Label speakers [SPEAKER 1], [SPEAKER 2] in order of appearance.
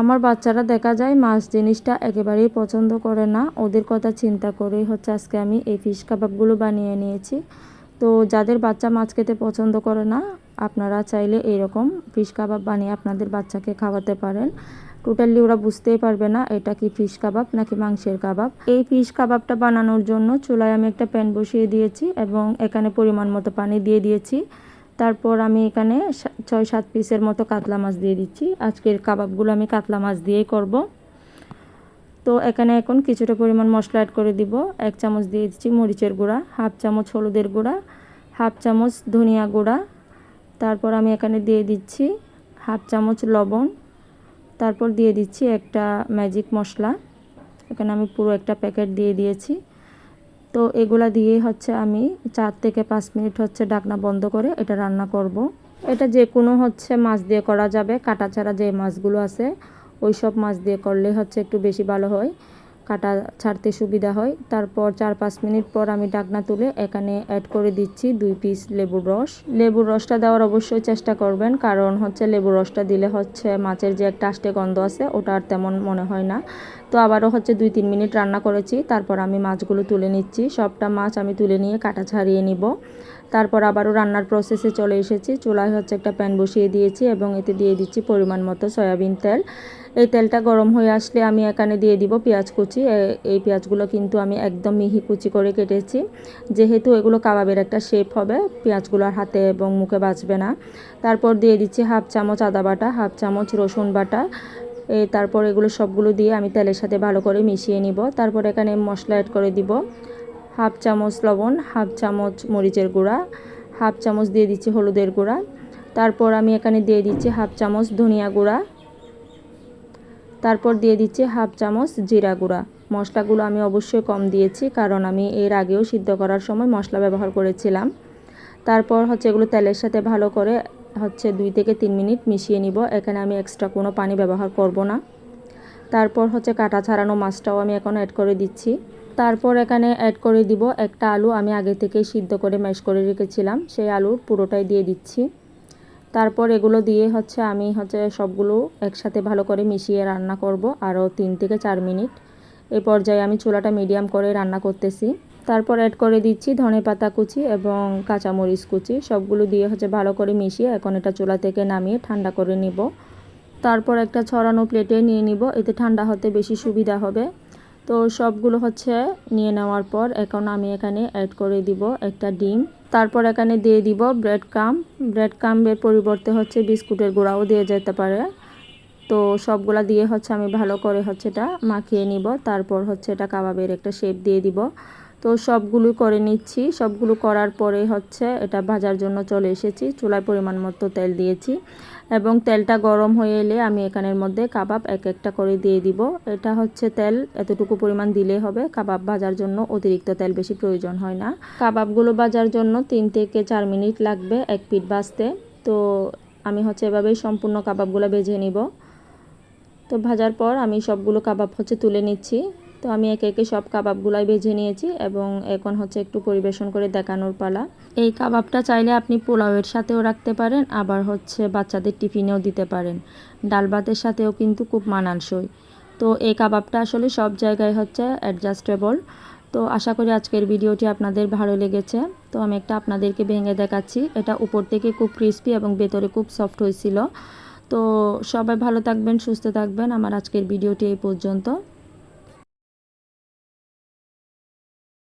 [SPEAKER 1] আমার বাচ্চারা দেখা যায় মাছ জিনিসটা একেবারেই পছন্দ করে না। ওদের কথা চিন্তা করেই হচ্ছে আজকে আমি এই ফিশ কাবাবগুলো বানিয়ে নিয়েছি। তো যাদের বাচ্চা মাছ খেতে পছন্দ করে না, আপনারা চাইলে এরকম ফিশ কাবাব বানিয়ে আপনাদের বাচ্চাকে খাওয়াতে পারেন। টোটালি ওরা বুঝতেই পারবে না এটা কি ফিশ কাবাব নাকি মাংসের কাবাব। এই ফিশ কাবাবটা বানানোর জন্য চুলায় আমি একটা প্যান বসিয়ে দিয়েছি এবং এখানে পরিমাণ মতো পানি দিয়ে দিয়েছি। তারপর আমি এখানে ছয়, সাত পিসের মতো কাতলা মাছ দিয়ে দিচ্ছি। আজকের কাবাবগুলো আমি কাতলা মাছ দিয়েই করব। তো এখানে এখন কিছুটা পরিমাণ মশলা অ্যাড করে দিব। এক চামচ দিয়ে দিচ্ছি মরিচের গুঁড়া, হাফ চামচ হলুদের গুঁড়া, হাফ চামচ ধনিয়া গুঁড়া। তারপর আমি এখানে দিয়ে দিচ্ছি হাফ চামচ লবণ। তারপর দিয়ে দিচ্ছি একটা ম্যাজিক মশলা। এখানে আমি পুরো একটা প্যাকেট দিয়ে দিয়েছি। তো এগুলা দিয়ে হচ্ছে আমি চার থেকে পাঁচ মিনিট হচ্ছে ডাকনা বন্ধ করে এটা রান্না করব। এটা যে কোনো হচ্ছে মাছ দিয়ে করা যাবে, কাটা ছাড়া যে মাছগুলো আছে ওই সব মাছ দিয়ে করলে হচ্ছে একটু বেশি ভালো হয় কাটা ছাড়তে সুবিধা হয়। তারপর চার পাঁচ মিনিট পর আমি ডাকনা তুলে এখানে অ্যাড করে দিচ্ছি দুই পিস লেবুর রস। লেবুর রসটা দেওয়ার অবশ্যই চেষ্টা করবেন, কারণ হচ্ছে লেবুর রসটা দিলে হচ্ছে মাছের যে একটা আষ্টে গন্ধ আছে, ওটা আর তেমন মনে হয় না। তো আবারও হচ্ছে দুই তিন মিনিট রান্না করেছি, তারপর আমি মাছগুলো তুলে নিচ্ছি। সবটা মাছ আমি তুলে নিয়ে কাটা ছাড়িয়ে নিব। তারপর আবারও রান্নার প্রসেসে চলে এসেছি। চুলায় হচ্ছে একটা প্যান বসিয়ে দিয়েছি এবং এতে দিয়ে দিচ্ছি পরিমাণ মতো সয়াবিন তেল। এই তেলটা গরম হয়ে আসলে আমি এখানে দিয়ে দিব পেঁয়াজ কুচি। এই পেঁয়াজগুলো কিন্তু আমি একদম মিহি কুচি করে কেটেছি। যেহেতু এগুলো কাবাবের একটা শেপ হবে, পেঁয়াজগুলো আর হাতে এবং মুখে বাঁচবে না। তারপর দিয়ে দিচ্ছি হাফ চামচ আদা বাটা, হাফ চামচ রসুন বাটা। তারপর এগুলো সবগুলো দিয়ে আমি তেলের সাথে ভালো করে মিশিয়ে নিব। তারপর এখানে মশলা অ্যাড করে দিব। হাফ চামচ লবণ, হাফ চামচ মরিচের গুঁড়া, হাফ চামচ দিয়ে দিচ্ছি হলুদের গুঁড়া। তারপর আমি এখানে দিয়ে দিচ্ছি হাফ চামচ ধনিয়া গুঁড়া। তারপর দিয়ে দিচ্ছি হাফ চামচ জিরা গুঁড়া। মশলাগুলো আমি অবশ্যই কম দিয়েছি, কারণ আমি এর আগেও সিদ্ধ করার সময় মশলা ব্যবহার করেছিলাম। তারপর হচ্ছে এগুলো তেলের সাথে ভালো করে হচ্ছে দুই থেকে তিন মিনিট মিশিয়ে নিব। এখানে আমি এক্সট্রা কোনো পানি ব্যবহার করব না। তারপর হচ্ছে কাটা ছাড়ানো মাছটাও আমি এখন অ্যাড করে দিচ্ছি। তারপর এখানে অ্যাড করে দিব একটা আলু আমি আগে থেকেই সিদ্ধ করে ম্যাশ করে রেখেছিলাম। সেই আলুর পুরোটাই দিয়ে দিচ্ছি। তারপর এগুলো দিয়ে হচ্ছে আমি হচ্ছে সবগুলো একসাথে ভালো করে মিশিয়ে রান্না করব আরও তিন থেকে চার মিনিট। এই পর্যায়ে আমি চুলাটা মিডিয়াম করে রান্না করতেছি। তারপর অ্যাড করে দিচ্ছি ধনে পাতা কুচি এবং কাঁচামরিচ কুচি। সবগুলো দিয়ে হচ্ছে ভালো করে মিশিয়ে এখন এটা চুলা থেকে নামিয়ে ঠান্ডা করে নিব। তারপর একটা ছড়ানো প্লেটে নিয়ে নিব, এতে ঠান্ডা হতে বেশি সুবিধা হবে। তো সবগুলো হচ্ছে নিয়ে নেওয়ার পর এখন আমি এখানে অ্যাড করে দিব একটা ডিম। তারপর এখানে দিয়ে দিব ব্রেড কাম ব্রেড কামের পরিবর্তে হচ্ছে বিস্কুটের গুঁড়াও দিয়ে যেতে পারে। তো সবগুলা দিয়ে হচ্ছে আমি ভালো করে হচ্ছে এটা মাখিয়ে নিব। তারপর হচ্ছে এটা কাবাবের একটা শেপ দিয়ে দিব। তো সবগুলো করে নিচ্ছি। সবগুলো করার পরে হচ্ছে এটা ভাজার জন্য চলে এসেছি। চুলায় পরিমাণ মতো তেল দিয়েছি এবং তেলটা গরম হয়ে এলে আমি এখানের মধ্যে কাবাব এক একটা করে দিয়ে দিব। এটা হচ্ছে তেল এতটুকু পরিমাণ দিলে হবে। কাবাব ভাজার জন্য অতিরিক্ত তেল বেশি প্রয়োজন হয় না। কাবাবগুলো ভাজার জন্য তিন থেকে চার মিনিট লাগবে এক পিঠ ভাজতে। তো আমি হচ্ছে এভাবেই সম্পূর্ণ কাবাবগুলো ভেজে নিব। তো ভাজার পর আমি সবগুলো কাবাব হচ্ছে তুলে নিচ্ছি। তো আমি একে একে সব কাবাবগুলাই ভেজে নিয়েছি এবং এখন হচ্ছে একটু পরিবেশন করে দেখানোর পালা। এই কাবাবটা চাইলে আপনি পোলাওয়ের সাথেও রাখতে পারেন, আবার হচ্ছে বাচ্চাদের টিফিনেও দিতে পারেন। ডাল ভাতের সাথেও কিন্তু খুব মানানসই। তো এই কাবাবটা আসলে সব জায়গায় হচ্ছে অ্যাডজাস্টেবল তো আশা করি আজকের ভিডিওটি আপনাদের ভালো লেগেছে। তো আমি একটা আপনাদেরকে ভেঙে দেখাচ্ছি। এটা উপর থেকে খুব ক্রিস্পি এবং ভেতরে খুব সফট হয়েছিল। তো সবাই ভালো থাকবেন, সুস্থ থাকবেন। আমার আজকের ভিডিওটি এই পর্যন্ত।